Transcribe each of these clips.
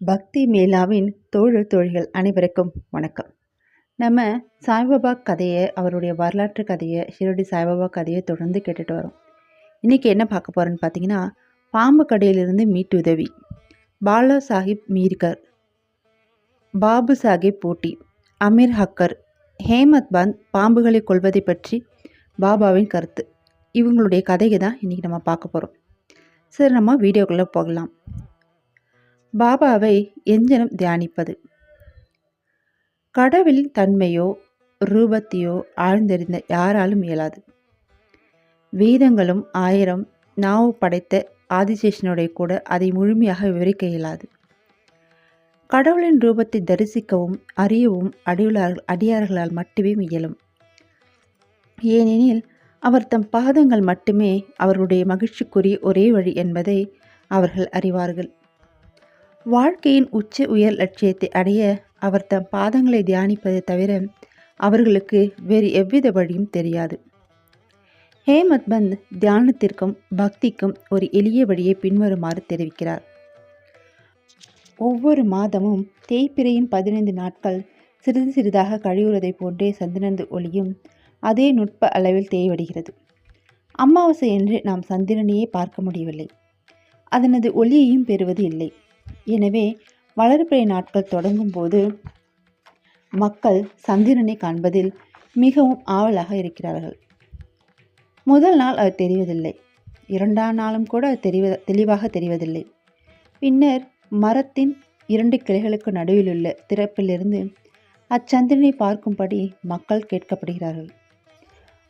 பக்தி மேலாவின் தோழர் தோழிகள் அனைவருக்கும் வணக்கம். நம்ம சாய்பாபா கதையை அவருடைய வரலாற்று கதையை ஷிரடி சாய்பாபா கதையை தொடர்ந்து கேட்டுட்டு வரோம். இன்றைக்கி என்ன பார்க்க போகிறோன்னு பார்த்தீங்கன்னா பாம்பு கடையிலிருந்து மீட்டு உதவி. பாலா சாஹிப் மீர்கர் பாபு சாஹிப் போட்டி அமீர் ஹக்கர் ஹேமத் பந்த் பாம்புகளை கொள்வதை பற்றி பாபாவின் கருத்து. இவங்களுடைய கதையை தான் இன்றைக்கி நம்ம பார்க்க போகிறோம் சரி நம்ம வீடியோக்குள்ளே போகலாம். பாபாவை எஞ்சனம் தியானிப்பது. கடவுளின் தன்மையோ ரூபத்தையோ ஆழ்ந்தறிந்த யாராலும் இயலாது. வேதங்களும் ஆயிரம் நாவு படைத்த ஆதிசேஷனுடைய கூட அதை முழுமையாக விவரிக்க இயலாது. கடவுளின் ரூபத்தை தரிசிக்கவும் அறியவும் அடியுளார்கள் அடியார்களால் மட்டுமே இயலும். ஏனெனில் அவர் தம் பாதங்கள் மட்டுமே அவருடைய மகிழ்ச்சிக்குரிய ஒரே வழி என்பதை அவர்கள் அறிவார்கள். வாழ்க்கையின் உச்ச உயர் லட்சியத்தை அடைய அவர் தம் பாதங்களை தியானிப்பதை தவிர அவர்களுக்கு வேறு எவ்வித வழியும் தெரியாது. ஹேமத் பந்த் தியானத்திற்கும் பக்திக்கும் ஒரு எளிய வழியை பின்வருமாறு தெரிவிக்கிறார். ஒவ்வொரு மாதமும் தேய்பிரையின் பதினைந்து நாட்கள் சிறிது சிறிதாக கழிவுறதை போன்றே சந்திரனது ஒளியும் அதே நுட்ப அளவில் தேய்வடைகிறது. அமாவாசை என்று நாம் சந்திரனையே பார்க்க முடியவில்லை. அதனது ஒளியையும் பெறுவது இல்லை. எனவே வளர்பிறை நாட்கள் தொடங்கும் போது மக்கள் சந்திரனை காண்பதில் மிகவும் ஆவலாக இருக்கிறார்கள். முதல் நாள் அது தெரிவதில்லை. இரண்டாம் நாளும் கூட அது தெரிவ தெளிவாக தெரிவதில்லை. பின்னர் மரத்தின் இரண்டு கிளைகளுக்கு நடுவில் உள்ள திறப்பிலிருந்து அச்சந்திரனை பார்க்கும்படி மக்கள் கேட்கப்படுகிறார்கள்.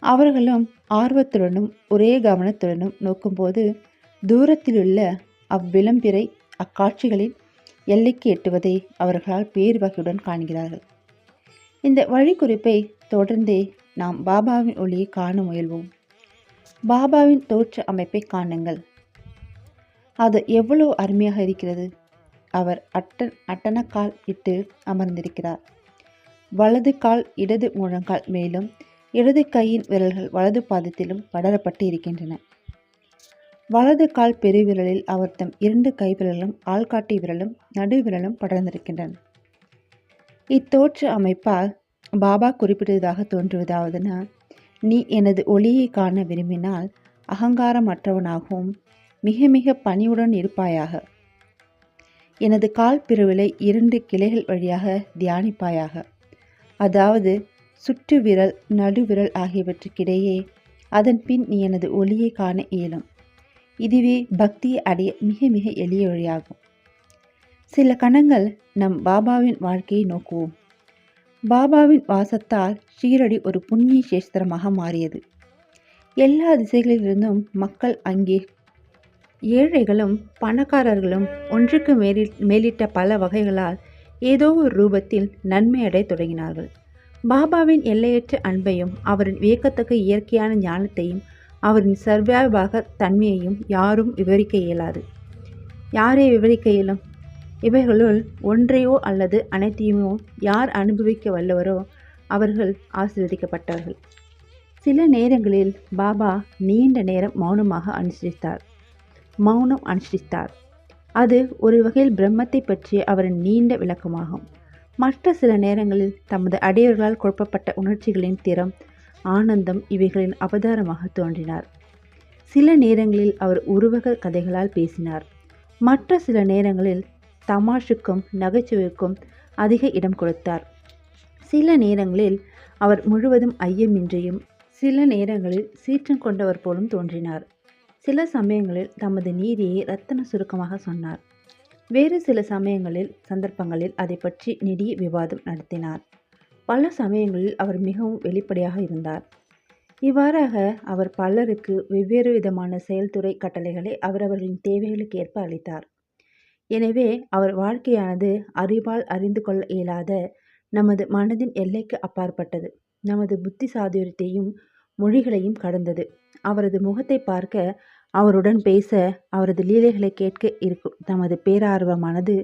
அவர்களும் ஆர்வத்துடனும் ஒரே கவனத்துடனும் நோக்கும்போது தூரத்திலுள்ள அவ்விளம்பிறை அக்காட்சிகளின் எல்லைக்கு எட்டுவதை அவர்களால் பேர்வகையுடன் காண்கிறார்கள். இந்த வழிக்குறிப்பை தொடர்ந்தே நாம் பாபாவின் ஒளியை காண முயல்வோம். பாபாவின் தோற்ற அமைப்பை காணுங்கள். அது எவ்வளவு அருமையாக இருக்கிறது. அவர் அட்டன் அட்டனக்கால் இட்டு அமர்ந்திருக்கிறார். வலது கால் இடது முழங்கால் மேலும் இடது கையின் விரல்கள் வலது பாதத்திலும் படரப்பட்டு இருக்கின்றன. வலது கால் பெருவிரலில் அவர் தம் இரண்டு கைவிரலும் ஆள்காட்டி விரலும் நடுவிரலும் படர்ந்திருக்கின்றன. இத்தோற்ற அமைப்பால் பாபா குறிப்பிட்டதாக தோன்றுவதாவதுனா நீ எனது ஒளியை காண விரும்பினால் அகங்காரமற்றவனாகவும் மிக மிக பணியுடன் இருப்பாயாக. எனது கால் பிரிவிலை இரண்டு கிளைகள் வழியாக தியானிப்பாயாக. அதாவது சுற்று விரல் நடுவிரல் ஆகியவற்றுக்கிடையே அதன் பின் நீ எனது ஒளியை காண இயலும். இதுவே பக்தியை அடைய மிக மிக எளிய வழியாகும். சில கணங்கள் நம் பாபாவின் வாழ்க்கையை நோக்குவோம். பாபாவின் வாசத்தால் ஷீரடி ஒரு புண்ணிய சேஸ்திரமாக மாறியது. எல்லா திசைகளிலிருந்தும் மக்கள் அங்கே ஏழைகளும் பணக்காரர்களும் ஒன்றுக்கு மேலி மேலிட்ட பல வகைகளால் ஏதோ ஒரு ரூபத்தில் நன்மை அடைய தொடங்கினார்கள். பாபாவின் எல்லையற்ற அன்பையும் அவரின் வியக்கத்தக்க இயற்கையான ஞானத்தையும் அவரின் சர்வாபாக தன்மையையும் யாரும் விவரிக்க இயலாது. யாரை விவரிக்க இயலும்? இவைகளுள் ஒன்றையோ அல்லது அனைத்தையுமோ யார் அனுபவிக்க வல்லவரோ அவர்கள் ஆசீர்வதிக்கப்பட்டார்கள். சில நேரங்களில் பாபா நீண்ட நேரம் மௌனமாக அனுசரித்தார் மௌனம் அனுசரித்தார் அது ஒரு வகையில் பிரம்மத்தை பற்றிய அவரின் நீண்ட விளக்கமாகும். மற்ற சில நேரங்களில் தமது அடையவர்களால் குழப்பப்பட்ட உணர்ச்சிகளின் திறம் ஆனந்தம் இவைகளின் அவதாரமாக தோன்றினார். சில நேரங்களில் அவர் உருவக கதைகளால் பேசினார். மற்ற சில நேரங்களில் தமாஷுக்கும் நகைச்சுவைக்கும் அதிக இடம் கொடுத்தார். சில நேரங்களில் அவர் முழுவதும் ஐயமின்றியும் சில நேரங்களில் சீற்றம் கொண்டவர் போலும் தோன்றினார். சில சமயங்களில் தமது நீதியை ரத்தன சுருக்கமாக சொன்னார். வேறு சில சமயங்களில் சந்தர்ப்பங்களில் அதை பற்றி நெடிய விவாதம் நடத்தினார். பல சமயங்களில் அவர் மிகவும் வெளிப்படையாக இருந்தார். இவ்வாறாக அவர் பலருக்கு வெவ்வேறு விதமான செயல்துறை கட்டளைகளை அவரவர்களின் தேவைகளுக்கு ஏற்ப அளித்தார். எனவே அவர் வாழ்க்கையானது அறிவால் அறிந்து கொள்ள இயலாத நமது மனதின் எல்லைக்கு அப்பாற்பட்டது. நமது புத்தி சாதுரியத்தையும் மொழிகளையும் கடந்தது. அவரது முகத்தை பார்க்க அவருடன் பேச அவரது லீலைகளை கேட்க இருக்கும் தமது பேரார்வமானது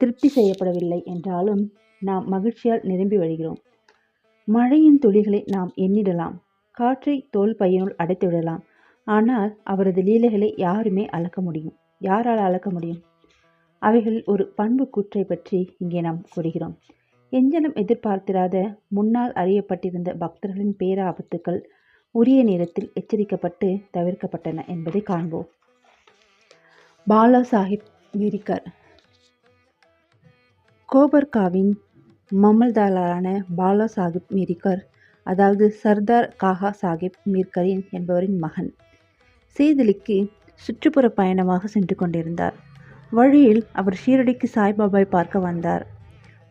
திருப்தி செய்யப்படவில்லை என்றாலும் நாம் மகிழ்ச்சியால் நிரம்பி வருகிறோம் மழையின் துளிகளை நாம் எண்ணிடலாம். காற்றை தோல் பையனுள் அடைத்து விடலாம். ஆனால் அவரது லீலைகளை யாருமே அளக்க முடியும். யாரால் அளக்க முடியும்? அவைகளில் ஒரு பண்பு கூற்றை பற்றி இங்கே நாம் கூறுகிறோம். எஞ்சனம் எதிர்பார்த்திராத முன்னால் அறியப்பட்டிருந்த பக்தர்களின் பேராபத்துக்கள் உரிய நேரத்தில் எச்சரிக்கப்பட்டு தவிர்க்கப்பட்டன என்பதை காண்போம். பாலா சாஹிப் மீரிக்கர் கோபர்காவின் மமல்தாரான பாலா சாஹிப் மீர்கர் அதாவது சர்தார் காகா சாஹிப் மீர்கரின் என்பவரின் மகன். சேதலிக்கு சுற்றுப்புற பயணமாக சென்று கொண்டிருந்தார். வழியில் அவர் ஷீரடிக்கு சாய்பாபாவை பார்க்க வந்தார்.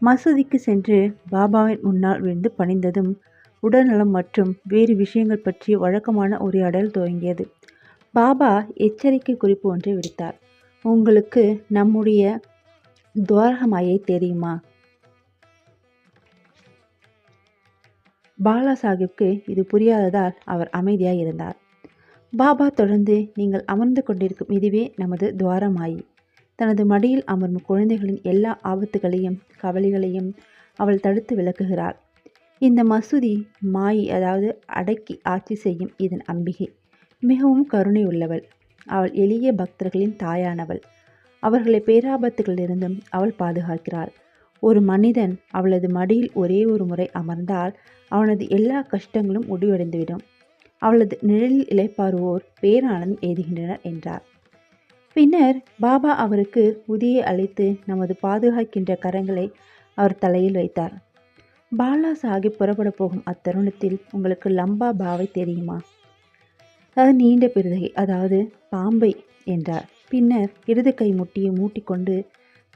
மசூதிக்கு சென்று பாபாவின் முன்னால் விழுந்து பணிந்ததும் உடல்நலம் மற்றும் வேறு விஷயங்கள் பற்றி வழக்கமான உரையாடல் துவங்கியது. பாபா எச்சரிக்கை குறிப்பு ஒன்றை விடுத்தார். உங்களுக்கு நம்முடைய துவாரகமாயை தெரியுமா? பாலா சாஹிப்க்கு இது புரியாததால் அவர் அமைதியாக இருந்தார் பாபா தொடர்ந்து நீங்கள் அமர்ந்து கொண்டிருக்கும் இதுவே நமது துவாரமாயி. தனது மடியில் அமரும் குழந்தைகளின் எல்லா ஆபத்துகளையும் கவலைகளையும் அவள் தடுத்து விளக்குகிறாள். இந்த மசூதி மாயி அதாவது அடக்கி ஆட்சி செய்யும் இதன் அம்பிகை. மிகவும் கருணை உள்ளவள். அவள் எளிய பக்தர்களின் தாயானவள். அவர்களை பேராபத்துகளிலிருந்தும் அவள் பாதுகாக்கிறாள். ஒரு மனிதன் அவளது மடியில் ஒரே ஒரு முறை அமர்ந்தால் அவனது எல்லா கஷ்டங்களும் முடிவடைந்துவிடும். அவளது நிழலில் இளைப்பாறுவோர் பேரானந்தம் எய்துகின்றனர் என்றார். பின்னர் பாபா அவருக்கு உதியை அழைத்து நமது பாதுகாக்கின்ற கரங்களை அவர் தலையில் வைத்தார். பாலா சாஹிப் புறப்பட போகும் அத்தருணத்தில் உங்களுக்கு லம்பா பாவை தெரியுமா? அது நீண்ட பிறதகை அதாவது பாம்பை என்றார். பின்னர் இடது கை முட்டியை மூட்டிக்கொண்டு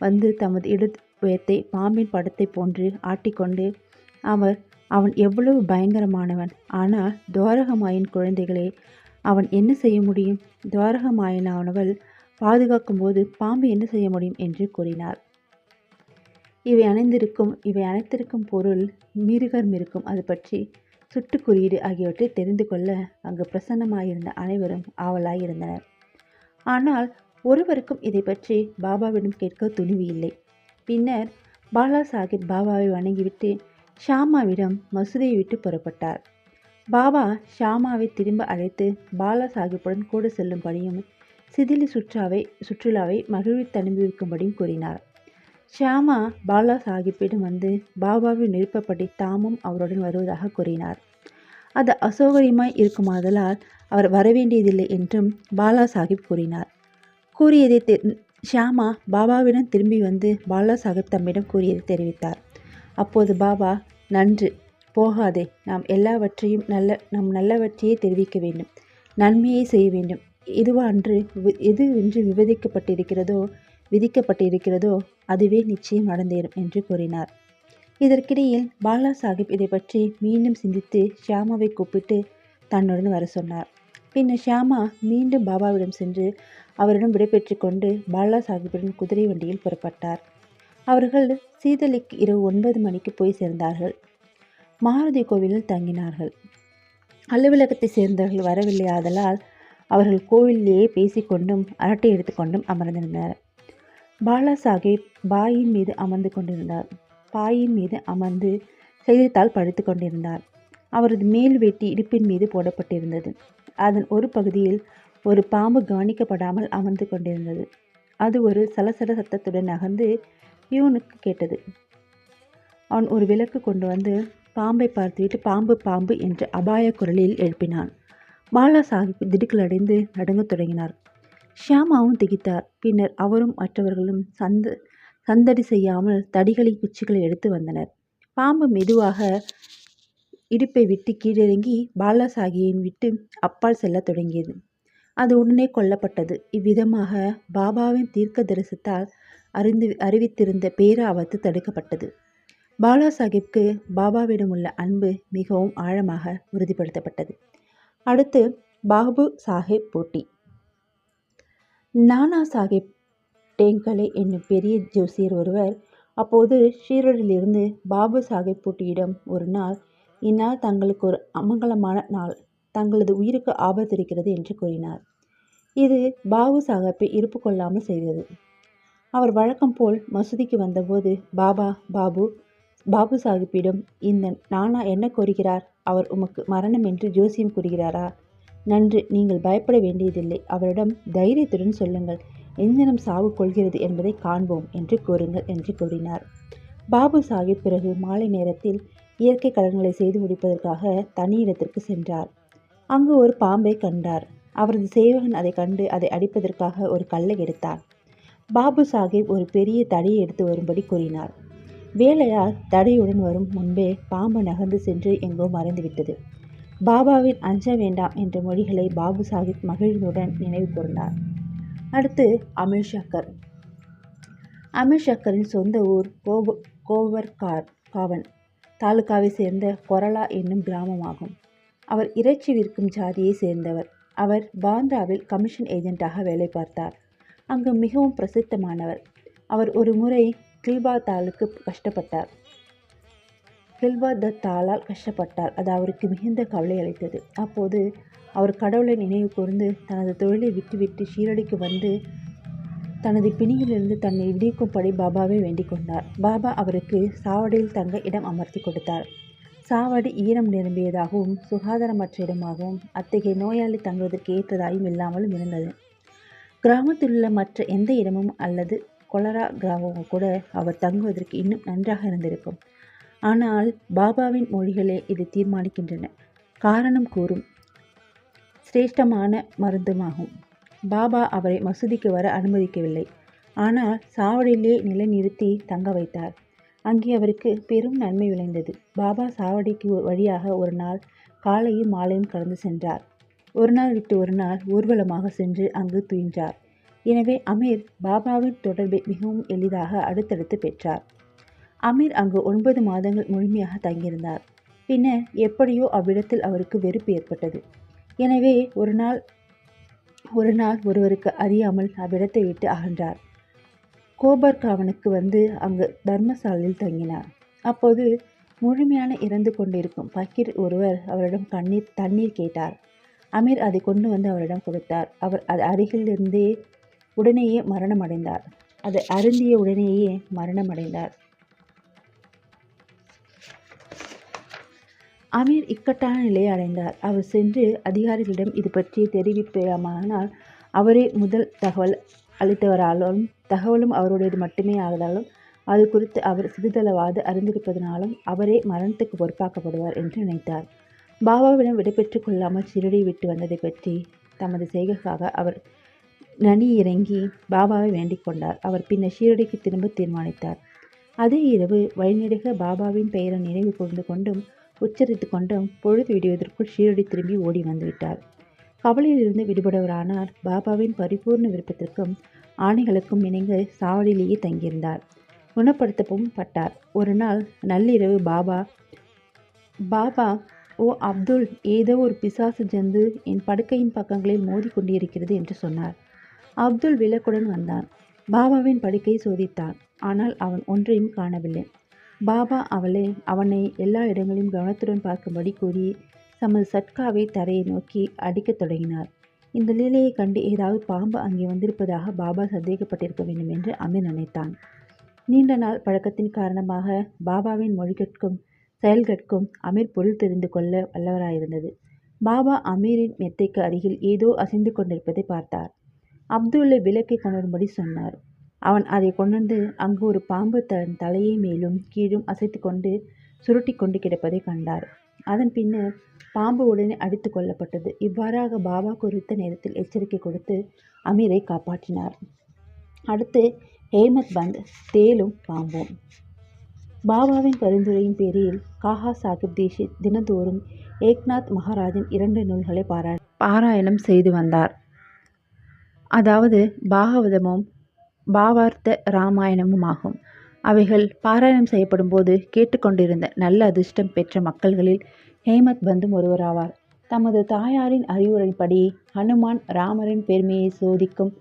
வந்து தமது இடது புயத்தை பாம்பின் படத்தை போன்று ஆட்டிக்கொண்டு அவர் அவன் எவ்வளவு பயங்கரமானவன். ஆனால் துவாரகமாயின் குழந்தைகளே அவன் என்ன செய்ய முடியும் துவாரகமாயினானவள் பாதுகாக்கும் போது பாம்பு என்ன செய்ய முடியும் என்று கூறினார் இவை அணைந்திருக்கும் இவை அனைத்திற்கும் பொருள் மிருகர் மிருக்கும் அது பற்றி சுட்டு குறியீடு ஆகியவற்றை தெரிந்து கொள்ள அங்கு பிரசன்னமாயிருந்த அனைவரும் ஆவலாயிருந்தனர். ஆனால் ஒருவருக்கும் இதை பற்றி பாபாவிடம் கேட்க துணிவு இல்லை. பின்னர் பாலா சாஹிப் பாபாவை வணங்கிவிட்டு ஷாமாவிடம் மசூதியை விட்டு புறப்பட்டார். பாபா ஷாமாவை திரும்ப அழைத்து பாலா சாஹிப்புடன் கூட செல்லும்படியும் சிதிலி சுற்றாவை சுற்றுலாவை மகிழ்வித்து அனுபவிக்கும்படியும் கூறினார். ஷியாமா பாலா சாஹிப்பிடம் வந்து பாபாவின் விருப்பப்படி தாமும் அவருடன் வருவதாக கூறினார். அது அசௌகரியமாய் இருக்குமாதலால் அவர் வரவேண்டியதில்லை என்றும் பாலா சாஹிப் கூறினார். கூறியதை ஷியாமா பாபாவிடம் திரும்பி வந்து பாலா சாஹிப் தம்மிடம் கூறியது தெரிவித்தார். அப்போது பாபா நன்று போகாதே. நாம் எல்லாவற்றையும் நல்ல நம் நல்லவற்றையே தெரிவிக்க வேண்டும். நன்மையை செய்ய வேண்டும். எதுவன்று எது என்று விவதிக்கப்பட்டிருக்கிறதோ விதிக்கப்பட்டிருக்கிறதோ அதுவே நிச்சயம் நடந்தேறும் என்று கூறினார். இதற்கிடையில் பாலா சாஹிப் இதை பற்றி மீண்டும் சிந்தித்து ஷியாமாவை கூப்பிட்டு தன்னுடன் வர சொன்னார். பின்னர் ஷியாமா மீண்டும் பாபாவிடம் சென்று அவரிடம் விடைபெற்று கொண்டு பாலா சாஹிப்புடன் குதிரை வண்டியில் புறப்பட்டார். அவர்கள் சீதலிக்கு இரவு ஒன்பது மணிக்கு போய் சேர்ந்தார்கள். மாருதி கோவிலில் தங்கினார்கள். அலுவலகத்தை சேர்ந்தவர்கள் வரவில்லை ஆதலால் அவர்கள் கோவிலேயே பேசிக்கொண்டும் அரட்டை எடுத்துக்கொண்டும் அமர்ந்திருந்தனர். பாலா சாஹிப் பாயின் மீது அமர்ந்து கொண்டிருந்தார். பாயின் மீது அமர்ந்து செய்தித்தாள் படித்து கொண்டிருந்தார். அவரது மேல் வெட்டி இடுப்பின் மீது போடப்பட்டிருந்தது. அதன் ஒரு பகுதியில் ஒரு பாம்பு கவனிக்கப்படாமல் அமர்ந்து கொண்டிருந்தது. அது ஒரு சலசல சத்தத்துடன் நகர்ந்து பியூனுக்கு கேட்டது. அவன் ஒரு விளக்கு கொண்டு வந்து பாம்பை பார்த்துவிட்டு பாம்பு பாம்பு என்ற அபாய குரலில் எழுப்பினான். பாலா சாஹிப் திடுக்கலடைந்து நடுங்கத் தொடங்கினார். ஷியாமாவும் திகித்தார். பின்னர் அவரும் மற்றவர்களும் சந்த சந்தடி செய்யாமல் தடிகளின் குச்சிகளை எடுத்து வந்தனர். பாம்பு மெதுவாக இடுப்பை விட்டு கீழிறங்கி பாலாசாகியின் விட்டு அப்பால் செல்லத் தொடங்கியது. அது உடனே கொல்லப்பட்டது. இவ்விதமாக பாபாவின் தீர்க்க தரிசத்தால் அறிந்து அறிவித்திருந்த பேராபத்து தடுக்கப்பட்டது. பாலா சாஹிப்க்கு பாபாவிடம் உள்ள அன்பு மிகவும் ஆழமாக உறுதிப்படுத்தப்பட்டது. அடுத்து பாபு சாஹிப் போட்டி. நானா சாஹிப் டேங்கலே என்னும் பெரிய ஜோசியர் ஒருவர் அப்போது ஷீரடிலிருந்து பாபு சாஹிப் போட்டியிடம் ஒரு நாள் இந்நாள் தங்களுக்கு ஒரு அமங்கலமான நாள். தங்களது உயிருக்கு ஆபத்து இருக்கிறது என்று கூறினார். இது பாபு சாஹிப்பை இருப்பு கொள்ளாமல் செய்தது. அவர் வழக்கம் போல் மசூதிக்கு வந்தபோது பாபா பாபு பாபு சாஹிப்பிடம் இந்த நானா என்ன கோருகிறார்? அவர் உமக்கு மரணம் என்று ஜோசியம் கூறுகிறாரா? நன்று நீங்கள் பயப்பட வேண்டியதில்லை. அவரிடம் தைரியத்துடன் சொல்லுங்கள். எஞ்ஞனம் சாவு கொள்கிறது என்பதை காண்போம் என்று கூறுங்கள் என்று கூறினார். பாபு சாஹிப் பிறகு மாலை நேரத்தில் இயற்கை கடன்களை செய்து முடிப்பதற்காக தனி இடத்திற்கு சென்றார். அங்கு ஒரு பாம்பை கண்டார். அவரது சேவகன் அதை கண்டு அதை அடிப்பதற்காக ஒரு கல்லை எடுத்தார். பாபு சாஹிப் ஒரு பெரிய தடியை எடுத்து வரும்படி கூறினார். வேலையார் தடியுடன் வரும் முன்பே பாம்பு நகர்ந்து சென்று எங்கோ மறைந்துவிட்டது. பாபாவின் அஞ்ச வேண்டாம் என்ற மொழிகளை பாபு சாஹிப் மகிழ்வுடன் நினைவு கூர்ந்தார். அடுத்து அமிர் சக்கர் அமிர் அக்கரின் சொந்த ஊர் கோப கோவர்கார் காவன். தாலுகாவை சேர்ந்த கொரலா என்னும் கிராமமாகும். அவர் இறைச்சி விற்கும் ஜாதியை சேர்ந்தவர். அவர் பாந்த்ராவில் கமிஷன் ஏஜென்ட்டாக வேலை பார்த்தார். அங்கு மிகவும் பிரசித்தமானவர். அவர் ஒரு முறை கில்பாத்தாலுக்கு கஷ்டப்பட்டார். கில்பாதத்தாலால் கஷ்டப்பட்டார். அது அவருக்கு மிகுந்த கவலை அளித்தது. அப்போது அவர் கடவுளை நினைவு கூர்ந்து தனது தொழிலை விட்டுவிட்டு ஷீரடிக்கு வந்து தனது பிணியிலிருந்து தன்னை விடுவிக்கும்படி பாபாவை வேண்டிக் கொண்டார். பாபா அவருக்கு சாவடியில் தங்க இடம் அமர்த்தி கொடுத்தார். சாவடி ஈரம் நிரம்பியதாகவும் சுகாதாரமற்ற இடமாகவும் அத்தகைய நோயாளி தங்குவதற்கு ஏற்றதாயும் இல்லாமலும் இருந்தது. கிராமத்தில் உள்ள மற்ற எந்த இடமும் அல்லது கொலரா கிராமமும் கூட அவர் தங்குவதற்கு இன்னும் நன்றாக இருந்திருக்கும். ஆனால் பாபாவின் மொழிகளே இது தீர்மானிக்கின்றன. காரணம் கூறும். சிரேஷ்டமான மருந்துமாகும். பாபா அவரை மசூதிக்கு வர அனுமதிக்கவில்லை. ஆனால் சாவடியிலே நிலைநிறுத்தி தங்க வைத்தார். அங்கே அவருக்கு பெரும் நன்மை விளைந்தது. பாபா சாவடிக்கு வழியாக ஒரு நாள் காலையும் மாலையும் கடந்து சென்றார். ஒரு நாள் விட்டு ஒரு நாள் ஊர்வலமாக சென்று அங்கு துயின்றார். எனவே அமீர் பாபாவின் தொடர்பை மிகவும் எளிதாக அடுத்தடுத்து பெற்றார். அமீர் அங்கு ஒன்பது மாதங்கள் முழுமையாக தங்கியிருந்தார். பின்னர் எப்படியோ அவ்விடத்தில் அவருக்கு வெறுப்பு ஏற்பட்டது. எனவே ஒரு நாள் ஒரு நாள் ஒருவருக்கு அறியாமல் அவ்விடத்தை விட்டு அகன்றார். கோபர்காவனுக்கு வந்து அங்கு தர்மசாலையில் தங்கினார். அப்போது முழுமையான இறந்து கொண்டிருக்கும் பக்கீர் ஒருவர் அவரிடம் கண்ணீர் தண்ணீர் கேட்டார். அமீர் அதை கொண்டு வந்து அவரிடம் கொடுத்தார். அவர் அது அருகிலிருந்தே உடனேயே மரணமடைந்தார். அதை அருந்திய உடனேயே மரணமடைந்தார். அமீர் இக்கட்டான நிலையை அடைந்தார். அவர் சென்று அதிகாரிகளிடம் இது பற்றி தெரிவிப்பானால் அவரே முதல் தகவல் அளித்தவராலும் தகவலும் அவருடையது மட்டுமே ஆவதாலும் அது குறித்து அவர் சிறிதளவாது அறிந்திருப்பதனாலும் அவரே மரணத்துக்கு பொறுப்பாக்கப்படுவார் என்று நினைத்தார். பாபாவிடம் விடைபெற்று கொள்ளாமல் சிறுடி விட்டு வந்ததை பற்றி தமது செய்கைக்காக அவர் நனி இறங்கி பாபாவை வேண்டிக் கொண்டார். அவர் பின்னர் ஷீரடிக்கு திரும்ப தீர்மானித்தார். அதே இரவு வழிநெடுக பாபாவின் பெயரை நினைவு கூர்ந்து கொண்டும் உச்சரித்து கொண்டும் பொழுது விடுவதற்குள் ஷீரடி திரும்பி ஓடி வந்துவிட்டார் கவலையிலிருந்து விடுபடவரானார் பாபாவின் பரிபூர்ண விருப்பத்திற்கும் ஆணைகளுக்கும் இணைந்து சாவடியிலேயே தங்கியிருந்தார். குணப்படுத்தவும் பட்டார். ஒரு நாள் நள்ளிரவு பாபா பாபா ஓ அப்துல் ஏதோ ஒரு பிசாசு ஜந்து என் படுக்கையின் பக்கங்களில் மோதி கொண்டிருக்கிறது என்று சொன்னார். அப்துல் விளக்குடன் வந்தான். பாபாவின் படுக்கையை சோதித்தான். ஆனால் அவன் ஒன்றையும் காணவில்லை. பாபா அவளை அவனை எல்லா இடங்களிலும் கவனத்துடன் பார்க்கும்படி கூறி தமது சட்காவை தரையை நோக்கி அடிக்கத் தொடங்கினார். இந்த லீலையை கண்டு ஏதாவது பாம்பு அங்கே வந்திருப்பதாக பாபா சந்தேகப்பட்டிருக்க வேண்டும் என்று அமீர் நினைத்தான். நீண்ட நாள் பழக்கத்தின் காரணமாக பாபாவின் மொழிகட்கும் செயல்கட்கும் அமீர் பொருள் தெரிந்து கொள்ள வல்லவராயிருந்தது. பாபா அமீரின் மெத்தைக்கு அருகில் ஏதோ அசைந்து கொண்டிருப்பதை பார்த்தார். அப்துல்லை விளக்கை கொண்டுவரும்படி சொன்னார். அவன் அதை கொண்டு அங்கு ஒரு பாம்பு தன் தலையை மேலும் கீழும் அசைத்து கொண்டு சுருட்டி கொண்டு கிடப்பதை கண்டார். அதன் பின்னர் பாம்பு உடனே அடித்து கொல்லப்பட்டது. இவ்வாறாக பாபா குறித்த நேரத்தில் எச்சரிக்கை கொடுத்து அமீரை காப்பாற்றினார். அடுத்து ஹேமத் பந்த் தேலும் பாம்பும். பாபாவின் பரிந்துரையின் பேரில் காஹா சாஹிப் தீஷித் தினந்தோறும் ஏக்நாத் மகாராஜின் இரண்டு நூல்களை பாரா பாராயணம் செய்து வந்தார். அதாவது பாகவதமும் பாவார்த்த ராமாயணமும் ஆகும் அவைகள் பாராயணம் செய்யப்படும் போது கேட்டுக்கொண்டிருந்த நல்ல அதிர்ஷ்டம் பெற்ற மக்கள்களில் ஹேமத் பந்தும் ஒருவராவார். தமது தாயாரின் அறிவுரைப்படி ஹனுமான் ராமரின் பெருமையை சோதிக்கும்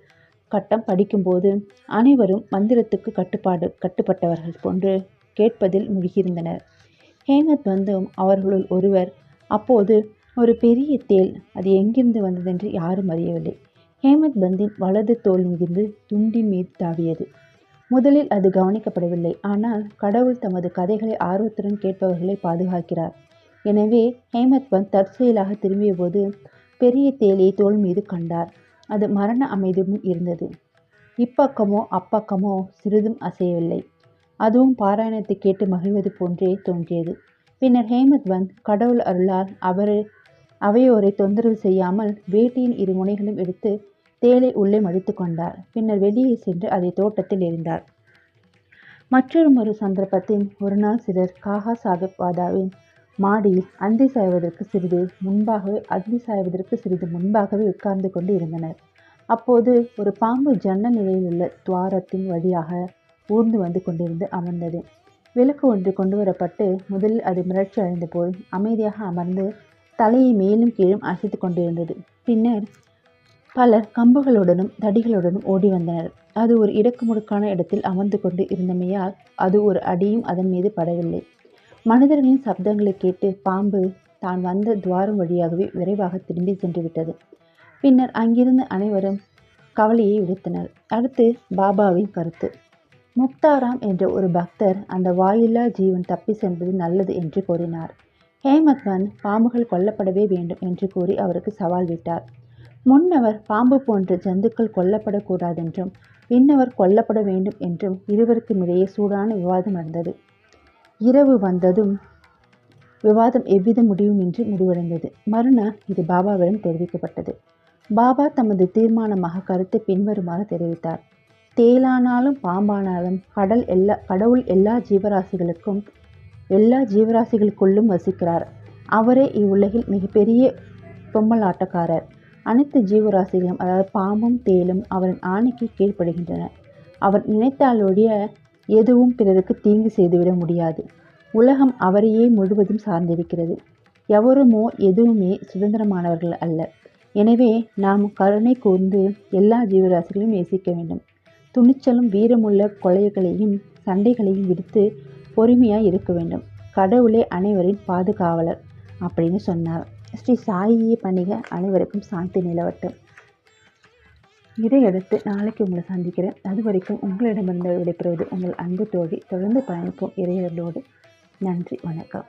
கட்டம் படிக்கும்போது அனைவரும் மந்திரத்துக்கு கட்டுப்பாடு கட்டுப்பட்டவர்கள் போன்று கேட்பதில் முழுகியிருந்தனர். ஹேமத் பந்தும் அவர்களுள் ஒருவர் அப்போது ஒரு பெரிய தேள் அது எங்கிருந்து வந்ததென்று யாரும் அறியவில்லை. ஹேமத் பந்தின் வலது தோல் மிகுந்து துண்டின் மீது தாவியது. முதலில் அது கவனிக்கப்படவில்லை. ஆனால் கடவுள் தமது கதைகளை ஆர்வத்துடன் கேட்பவர்களை பாதுகாக்கிறார். எனவே ஹேமத் பந்த் தற்செயலாக திரும்பியபோது பெரிய தேலியை தோல் மீது கண்டார். அது மரண அமைதியுடன் இருந்தது. இப்பக்கமோ அப்பக்கமோ சிறிதும் அசையவில்லை. அதுவும் பாராயணத்தை கேட்டு மகிழ்வது போன்றே தோன்றியது. பின்னர் ஹேமத் பந்த் கடவுள் அருளால் அவர் அவையோரை தொந்தரவு செய்யாமல் வேட்டியின் இரு முனைகளும் எடுத்து தேலை உள்ளே மடித்து கொண்டார். பின்னர் வெளியே சென்று அதை தோட்டத்தில் எறிந்தார். மற்றொரு ஒரு சந்தர்ப்பத்தில் ஒரு நாள் சிலர் காகா சாஹிப் வாதாவின் மாடியில் அந்தி சாய்வதற்கு சிறிது முன்பாகவே அந்தி சாய்வதற்கு சிறிது முன்பாகவே உட்கார்ந்து கொண்டு இருந்தனர். அப்போது ஒரு பாம்பு ஜன்ன நிலையில் உள்ள துவாரத்தின் வழியாக ஊர்ந்து வந்து கொண்டிருந்து அமர்ந்தது. விளக்கு ஒன்று கொண்டு வரப்பட்டு முதலில் அது மிரட்சி அடைந்த போது அமைதியாக அமர்ந்து தலையை மேலும் கீழும் அசைத்து கொண்டிருந்தது. பின்னர் பலர் கம்புகளுடனும் தடிகளுடனும் ஓடி வந்தனர். அது ஒரு இடக்குமுடுக்கான இடத்தில் அமர்ந்து கொண்டு இருந்தமையால் அது ஒரு அடியும் அதன் மீது படவில்லை. மனிதர்களின் சப்தங்களை கேட்டு பாம்பு தான் வந்த துவாரம் வழியாகவே விரைவாக திரும்பி சென்று விட்டது பின்னர் அங்கிருந்த அனைவரும் கவலையை விடுத்தனர் அடுத்து பாபாவின் கருத்து. முக்தாராம் என்ற ஒரு பக்தர் அந்த வாயில்லா ஜீவன் தப்பி சென்றது நல்லது என்று கூறினார். ஹேமத்வன் பாம்புகள் கொல்லப்படவே வேண்டும் என்று கூறி அவருக்கு சவால் விட்டார். முன்னவர் பாம்பு போன்ற ஜந்துக்கள் கொல்லப்படக்கூடாதென்றும் பின்னவர் கொல்லப்பட வேண்டும் என்றும் இருவருக்கும் இடையே சூடான விவாதம் நடந்தது. இரவு வந்ததும் விவாதம் எவ்வித முடிவுமின்றி முடிவடைந்தது. மறுநாள் இது பாபாவிடம் தெரிவிக்கப்பட்டது. பாபா தமது தீர்மானமாக கருத்தை பின்வருமாறு தெரிவித்தார். தேலானாலும் பாம்பானாலும் கடல் எல்லா கடவுள் எல்லா ஜீவராசிகளுக்கும் எல்லா ஜீவராசிகளுக்குள்ளும் வசிக்கிறார். அவரே இவ்வுலகில் மிகப்பெரிய பொம்மலாட்டக்காரர். அனைத்து ஜீவராசிகளும் அதாவது பாம்பும் தேலும் அவரின் ஆணைக்கு கீழ்ப்படுகின்றன. அவர் நினைத்தாலொழிய எதுவும் பிறருக்கு தீங்கு செய்துவிட முடியாது. உலகம் அவரையே முழுவதும் சார்ந்திருக்கிறது. எவருமோ எதுவுமே சுதந்திரமானவர்கள் அல்ல. எனவே நாம் கருணை கூர்ந்து எல்லா ஜீவராசிகளையும் நேசிக்க வேண்டும். துணிச்சலும் வீரமுள்ள கொலைகளையும் சண்டைகளையும் விடுத்து பொறுமையாக இருக்க வேண்டும். கடவுளே அனைவரின் பாதுகாவலர் அப்படின்னு சொன்னார். ஸ்ரீ சாயி பண்டிகை அனைவருக்கும் சாந்தி நிலவட்டும். இதையடுத்து நாளைக்கு உங்களை சந்திக்கிறேன். அது வரைக்கும் உங்களிடமிருந்து விடைபெறுவது உங்கள் அன்பு தோழி. தொடர்ந்து பயணிப்போம் இறையர்களோடு. நன்றி வணக்கம்.